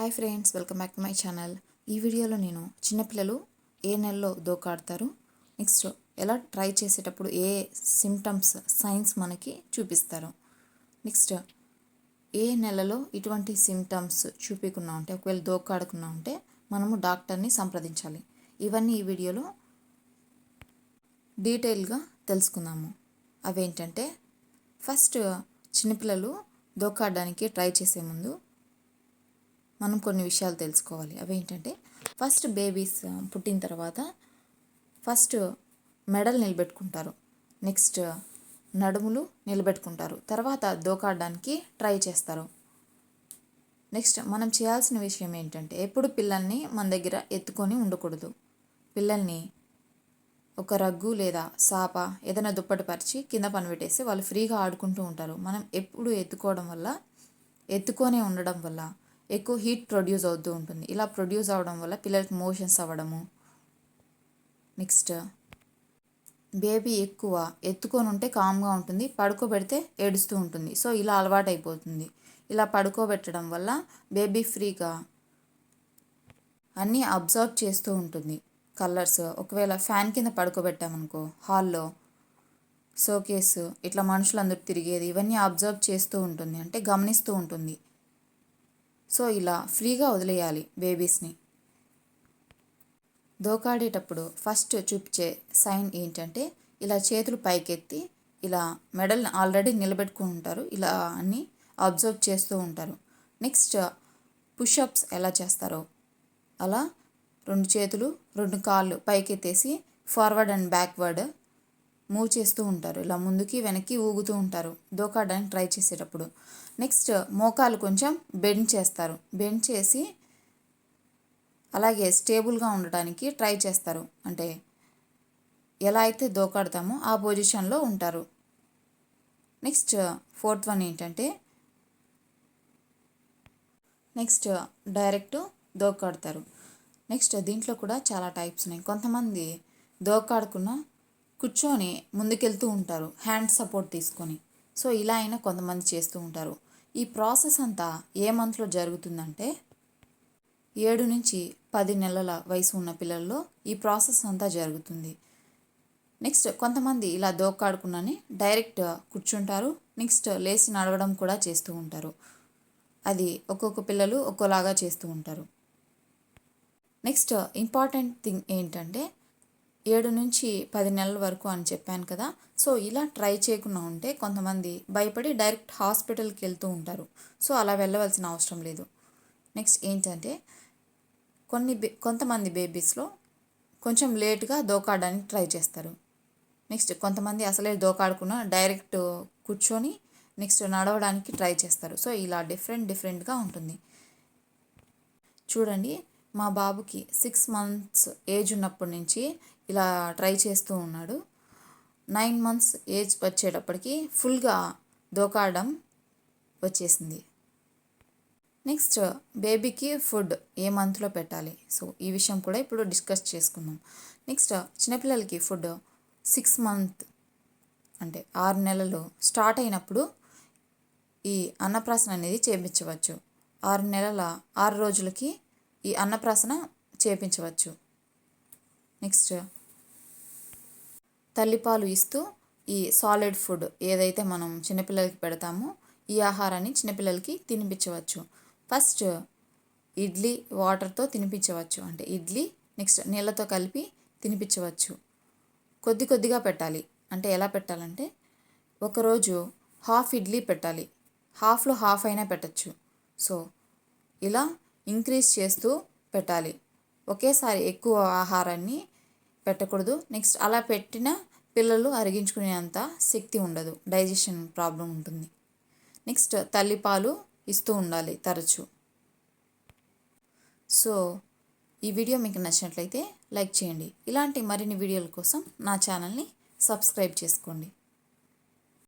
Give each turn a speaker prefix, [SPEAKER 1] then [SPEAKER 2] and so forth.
[SPEAKER 1] Hi friends welcome back to my channel. ఈ వీడియోలో నేను చిన్నపిల్లలు ఏ నెలలో దోకాడతారు నెక్స్ట్ ఎలా ట్రై చేసేటప్పుడు ఏ సిమ్టమ్స్ సైన్స్ మనకి చూపిస్తారు. నెక్స్ట్ ఏ నెలలో ఇటువంటి సిమ్టమ్స్ చూపించకుండా ఉంటే ఒకవేళ దోకాడకుండా ఉంటే మనము డాక్టర్ని సంప్రదించాలి. ఇవన్నీ ఈ వీడియోలో డీటెయిల్గా తెలుసుకుందాము. అవేంటంటే ఫస్ట్ చిన్నపిల్లలు దోకాడడానికి ట్రై చేసే ముందు మనం కొన్ని విషయాలు తెలుసుకోవాలి. అవేంటంటే ఫస్ట్ బేబీస్ పుట్టిన తర్వాత ఫస్ట్ మెడలు నిలబెట్టుకుంటారు. నెక్స్ట్ నడుములు నిలబెట్టుకుంటారు. తర్వాత దోకాడడానికి ట్రై చేస్తారు. నెక్స్ట్ మనం చేయాల్సిన విషయం ఏంటంటే ఎప్పుడు పిల్లల్ని మన దగ్గర ఎత్తుకొని ఉండకూడదు. పిల్లల్ని ఒక రగ్గు లేదా సాప ఏదైనా దుప్పటి పరిచి కింద పని పెట్టేసి వాళ్ళు ఫ్రీగా ఆడుకుంటూ ఉంటారు. మనం ఎప్పుడు ఎత్తుకోవడం వల్ల ఎత్తుకొనే ఉండడం వల్ల ఎక్కువ హీట్ ప్రొడ్యూస్ అవుతూ ఉంటుంది. ఇలా ప్రొడ్యూస్ అవడం వల్ల పిల్లలకి మోషన్స్ అవ్వడము. నెక్స్ట్ బేబీ ఎక్కువ ఎత్తుకొని ఉంటే కామ్గా ఉంటుంది. పడుకోబెడితే ఏడుస్తూ ఉంటుంది. సో ఇలా అలవాటు అయిపోతుంది ఇలా పడుకోబెట్టడం వల్ల బేబీ ఫ్రీగా అన్నీ అబ్జర్వ్ చేస్తూ ఉంటుంది. కలర్స్. ఒకవేళ ఫ్యాన్ కింద పడుకోబెట్టామనుకో హాల్లో షోకేస్ ఇట్లా మనుషులందరూ తిరిగేది ఇవన్నీ అబ్జర్వ్ చేస్తూ ఉంటుంది. అంటే గమనిస్తూ ఉంటుంది. సో ఇలా ఫ్రీగా వదిలేయాలి బేబీస్ని. దోకాడేటప్పుడు ఫస్ట్ చూపించే సైన్ ఏంటంటే ఇలా చేతులు పైకెత్తి ఇలా మెడల్ని ఆల్రెడీ నిలబెట్టుకుని ఉంటారు ఇలా అన్ని అబ్జర్వ్ చేస్తూ ఉంటారు. నెక్స్ట్ పుషప్స్ ఎలా చేస్తారో అలా రెండు చేతులు రెండు కాళ్ళు పైకెత్తేసి ఫార్వర్డ్ అండ్ బ్యాక్వర్డ్ మూవ్ చేస్తూ ఉంటారు. ఇలా ముందుకి వెనక్కి ఊగుతూ ఉంటారు. దోకాడడానికి ట్రై చేసేటప్పుడు. నెక్స్ట్ మోకాలు కొంచెం బెండ్ చేస్తారు. బెండ్ చేసి అలాగే స్టేబుల్గా ఉండడానికి ట్రై చేస్తారు. అంటే ఎలా అయితే దోకాడతామో ఆ పొజిషన్లో ఉంటారు. నెక్స్ట్ ఫోర్త్ వన్ ఏంటంటే నెక్స్ట్ డైరెక్ట్ దోకాడతారు నెక్స్ట్ దీంట్లో కూడా చాలా టైప్స్ ఉన్నాయి. కొంతమంది దోకాడుకున్న కూర్చొని ముందుకెళ్తూ ఉంటారు హ్యాండ్ సపోర్ట్ తీసుకొని. సో ఇలా అయినా కొంతమంది చేస్తూ ఉంటారు. ఈ ప్రాసెస్ అంతా ఏ మంత్లో జరుగుతుందంటే ఏడు నుంచి పది నెలల వయసు ఉన్న పిల్లల్లో ఈ ప్రాసెస్ అంతా జరుగుతుంది. నెక్స్ట్ కొంతమంది ఇలా దోకాడుకున్నని డైరెక్ట్ కూర్చుంటారు నెక్స్ట్ లేచి నడవడం కూడా చేస్తూ ఉంటారు. అది ఒక్కొక్క పిల్లలు ఒక్కోలాగా చేస్తూ ఉంటారు. నెక్స్ట్ ఇంపార్టెంట్ థింగ్ ఏంటంటే ఏడు నుంచి పది నెలల వరకు అని చెప్పాను కదా. సో ఇలా ట్రై చేయకుండా ఉంటే కొంతమంది భయపడి డైరెక్ట్ హాస్పిటల్కి వెళ్తూ ఉంటారు. సో అలా వెళ్ళవలసిన అవసరం లేదు. నెక్స్ట్ ఏంటంటే కొన్ని బే కొంతమంది బేబీస్లో కొంచెం లేట్గా దోకాడడానికి ట్రై చేస్తారు. నెక్స్ట్ కొంతమంది అసలే దోకాడకుండా డైరెక్ట్ కూర్చొని నెక్స్ట్ నడవడానికి ట్రై చేస్తారు. సో ఇలా డిఫరెంట్ డిఫరెంట్గా ఉంటుంది. చూడండి మా బాబుకి సిక్స్ మంత్స్ ఏజ్ ఉన్నప్పటి నుంచి ఇలా ట్రై చేస్తూ ఉన్నాడు. నైన్ మంత్స్ ఏజ్ వచ్చేటప్పటికి ఫుల్గా దోకాడడం వచ్చేసింది. నెక్స్ట్ బేబీకి ఫుడ్ ఏ మంత్లో పెట్టాలి? సో ఈ విషయం కూడా ఇప్పుడు డిస్కస్ చేసుకుందాం. నెక్స్ట్ చిన్నపిల్లలకి ఫుడ్ సిక్స్ మంత్ అంటే ఆరు నెలలు స్టార్ట్ అయినప్పుడు ఈ అన్నప్రాసన అనేది చేపించవచ్చు. ఆరు నెలల ఆరు రోజులకి ఈ అన్నప్రాసన చేపించవచ్చు. నెక్స్ట్ తల్లిపాలు ఇస్తూ ఈ సాలిడ్ ఫుడ్ ఏదైతే మనం చిన్నపిల్లలకి పెడతామో ఈ ఆహారాన్ని చిన్నపిల్లలకి తినిపించవచ్చు. ఫస్ట్ ఇడ్లీ వాటర్తో తినిపించవచ్చు. అంటే ఇడ్లీ నెక్స్ట్ నీళ్ళతో కలిపి తినిపించవచ్చు. కొద్ది కొద్దిగా పెట్టాలి. అంటే ఎలా పెట్టాలంటే ఒకరోజు హాఫ్ ఇడ్లీ పెట్టాలి. హాఫ్లో హాఫ్ అయినా పెట్టచ్చు. సో ఇలా ఇంక్రీజ్ చేస్తూ పెట్టాలి. ఒకేసారి ఎక్కువ ఆహారాన్ని పెట్టకూడదు. నెక్స్ట్ అలా పెట్టిన పిల్లలు అరిగించుకునేంత శక్తి ఉండదు. డైజెషన్ ప్రాబ్లం ఉంటుంది. నెక్స్ట్ తల్లిపాలు ఇస్తూ ఉండాలి తరచు. సో ఈ వీడియో మీకు నచ్చినట్లయితే లైక్ చేయండి. ఇలాంటి మరిన్ని వీడియోల కోసం నా ఛానల్ని సబ్స్క్రైబ్ చేసుకోండి.